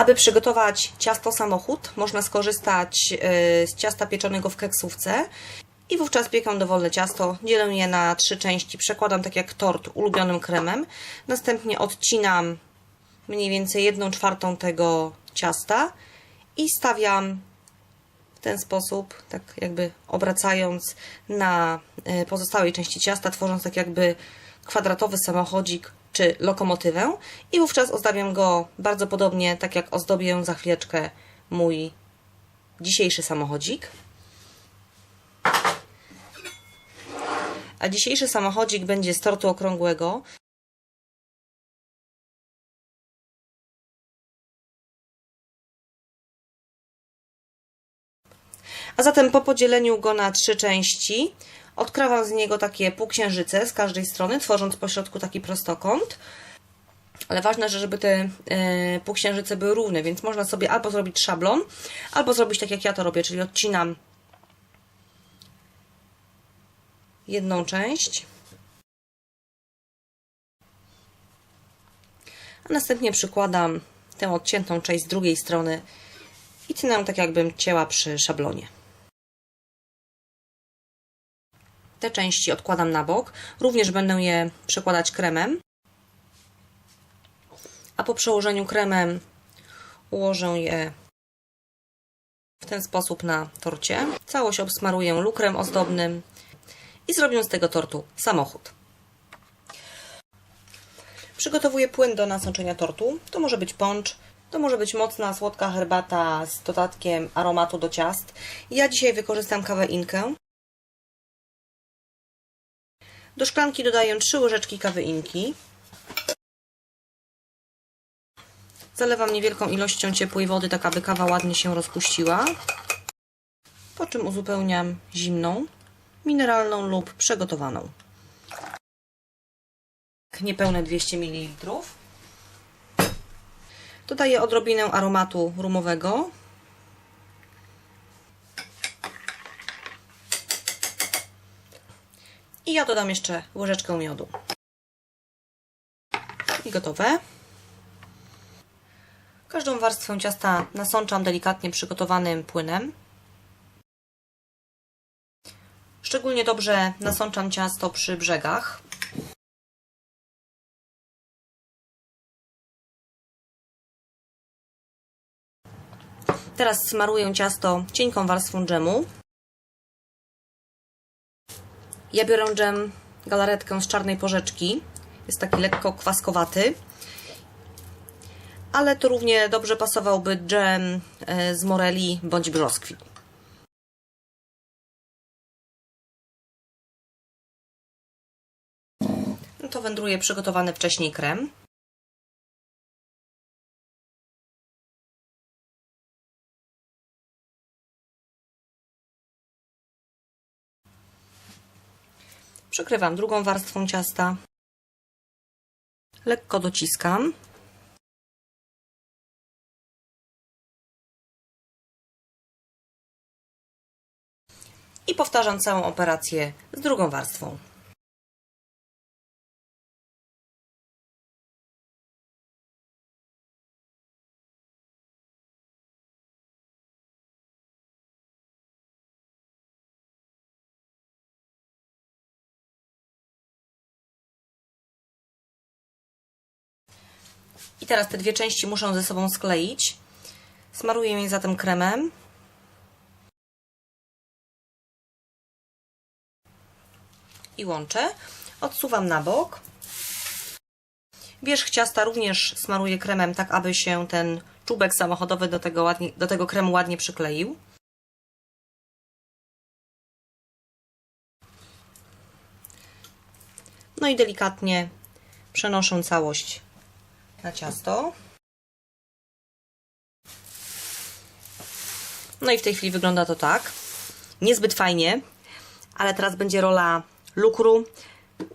Aby przygotować ciasto samochód, można skorzystać y, z ciasta pieczonego w keksówce. I wówczas piekam dowolne ciasto, dzielę je na trzy części, przekładam tak jak tort ulubionym kremem, następnie odcinam mniej więcej jedną czwartą tego ciasta i stawiam w ten sposób, tak jakby obracając na y, pozostałej części ciasta, tworząc tak jakby kwadratowy samochodzik czy lokomotywę i wówczas ozdabiam go bardzo podobnie, tak jak ozdobię za chwileczkę mój dzisiejszy samochodzik. A dzisiejszy samochodzik będzie z tortu okrągłego. A zatem po podzieleniu go na trzy części odkrawam z niego takie półksiężyce z każdej strony, tworząc po środku taki prostokąt. Ale ważne, że żeby te e, półksiężyce były równe, więc można sobie albo zrobić szablon, albo zrobić tak jak ja to robię, czyli odcinam jedną część, a następnie przykładam tę odciętą część z drugiej strony i tnę tak jakbym cięła przy szablonie. Te części odkładam na bok. Również będę je przekładać kremem. A po przełożeniu kremem ułożę je w ten sposób na torcie. Całość obsmaruję lukrem ozdobnym i zrobię z tego tortu samochód. Przygotowuję płyn do nasączenia tortu. To może być poncz, to może być mocna, słodka herbata z dodatkiem aromatu do ciast. Ja dzisiaj wykorzystam kawę inkę. Do szklanki dodaję 3 łyżeczki kawy inki. Zalewam niewielką ilością ciepłej wody, tak aby kawa ładnie się rozpuściła. Po czym uzupełniam zimną, mineralną lub przygotowaną. Niepełne 200 ml. Dodaję odrobinę aromatu rumowego. I ja dodam jeszcze łyżeczkę miodu. I gotowe. Każdą warstwę ciasta nasączam delikatnie przygotowanym płynem. Szczególnie dobrze nasączam ciasto przy brzegach. Teraz smaruję ciasto cienką warstwą dżemu. Ja biorę dżem galaretkę z czarnej porzeczki. Jest taki lekko kwaskowaty. Ale to równie dobrze pasowałby dżem e, z moreli bądź brzoskwi. No to wędruje przygotowany wcześniej krem. Przykrywam drugą warstwą ciasta. Lekko dociskam. I powtarzam całą operację z drugą warstwą. I teraz te dwie części muszę ze sobą skleić. Smaruję je zatem kremem. I łączę. Odsuwam na bok. Wierzch ciasta również smaruję kremem, tak aby się ten czubek samochodowy do tego, ładnie, do tego kremu ładnie przykleił. No i delikatnie przenoszę całość na ciasto. No i w tej chwili wygląda to tak. Niezbyt fajnie, ale teraz będzie rola lukru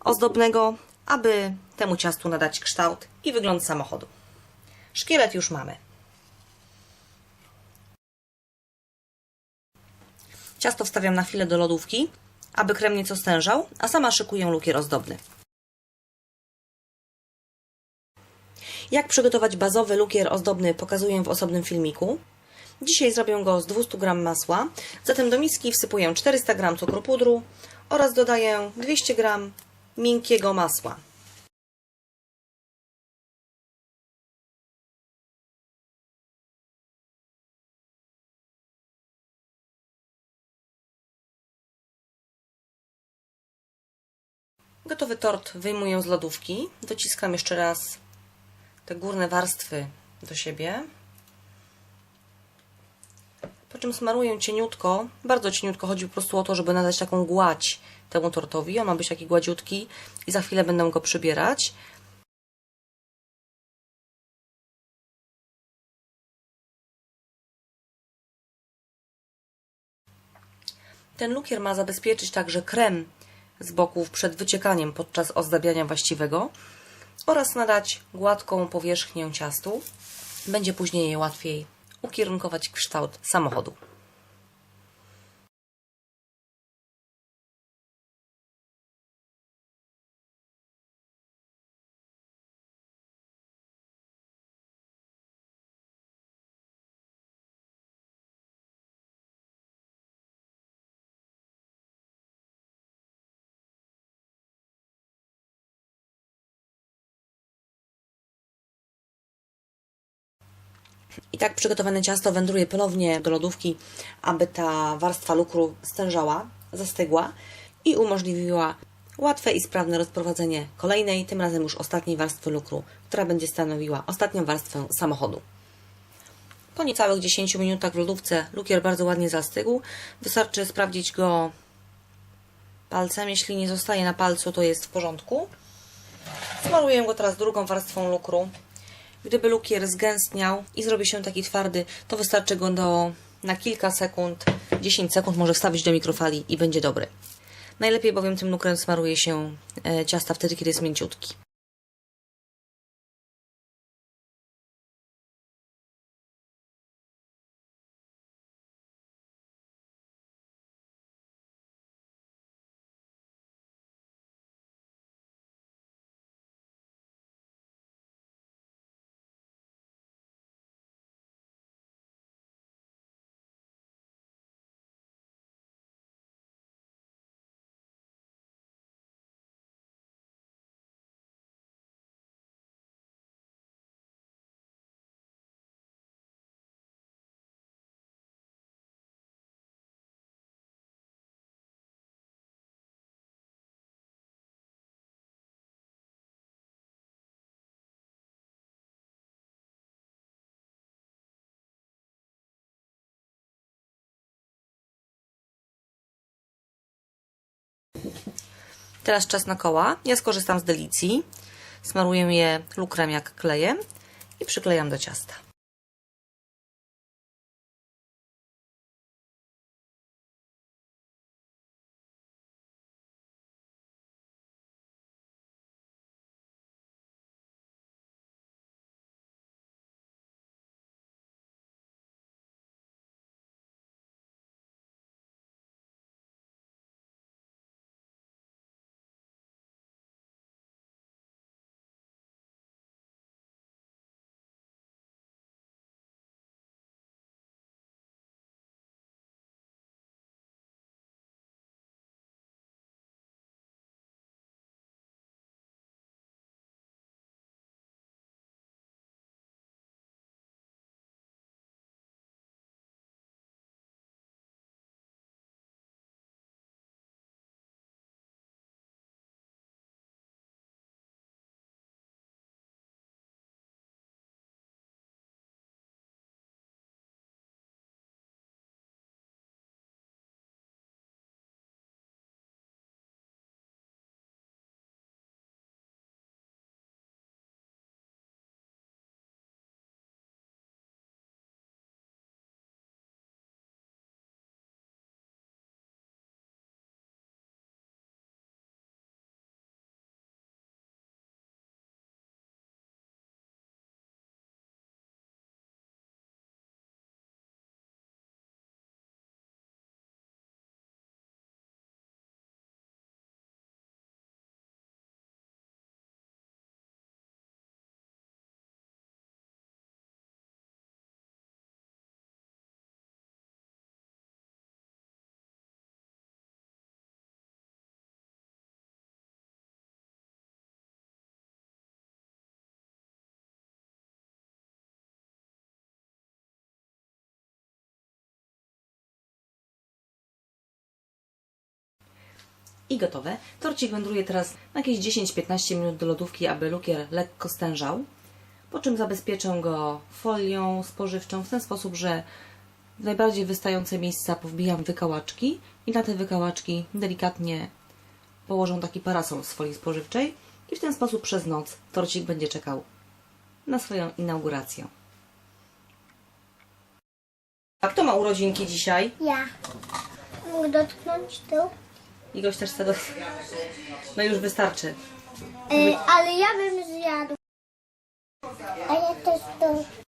ozdobnego, aby temu ciastu nadać kształt i wygląd samochodu. Szkielet już mamy. Ciasto wstawiam na chwilę do lodówki, aby krem nieco stężał, a sama szykuję lukier ozdobny. Jak przygotować bazowy lukier ozdobny pokazuję w osobnym filmiku. Dzisiaj zrobię go z 200 g masła, zatem do miski wsypuję 400 g cukru pudru oraz dodaję 200 g miękkiego masła. Gotowy tort wyjmuję z lodówki. Dociskam jeszcze raz te górne warstwy do siebie. Po czym smaruję cieniutko, bardzo cieniutko. Chodzi po prostu o to, żeby nadać taką gładź temu tortowi. On ma być taki gładziutki i za chwilę będę go przybierać. Ten lukier ma zabezpieczyć także krem z boków przed wyciekaniem podczas ozdabiania właściwego oraz nadać gładką powierzchnię ciastu. Będzie później je łatwiej ukierunkować w kształt samochodu. I tak przygotowane ciasto wędruje ponownie do lodówki, aby ta warstwa lukru stężała, zastygła i umożliwiła łatwe i sprawne rozprowadzenie kolejnej, tym razem już ostatniej warstwy lukru, która będzie stanowiła ostatnią warstwę samochodu. Po niecałych 10 minutach w lodówce lukier bardzo ładnie zastygł. Wystarczy sprawdzić go palcem. Jeśli nie zostaje na palcu, to jest w porządku. Smaruję go teraz drugą warstwą lukru. Gdyby lukier zgęstniał i zrobi się taki twardy, to wystarczy go do, na kilka sekund, 10 sekund może wstawić do mikrofali i będzie dobry. Najlepiej bowiem tym lukrem smaruje się e, ciasta wtedy, kiedy jest mięciutki. Teraz czas na koła. Ja skorzystam z delicji. Smaruję je lukrem jak klejem i przyklejam do ciasta. I gotowe. Torcik wędruje teraz na jakieś 10-15 minut do lodówki, aby lukier lekko stężał. Po czym zabezpieczę go folią spożywczą w ten sposób, że w najbardziej wystające miejsca powbijam wykałaczki i na te wykałaczki delikatnie położę taki parasol z folii spożywczej i w ten sposób przez noc torcik będzie czekał na swoją inaugurację. A kto ma urodzinki dzisiaj? Ja. Mogę dotknąć tu? Igoś też chce do... No już wystarczy. Ale ja bym zjadł. A ja też to.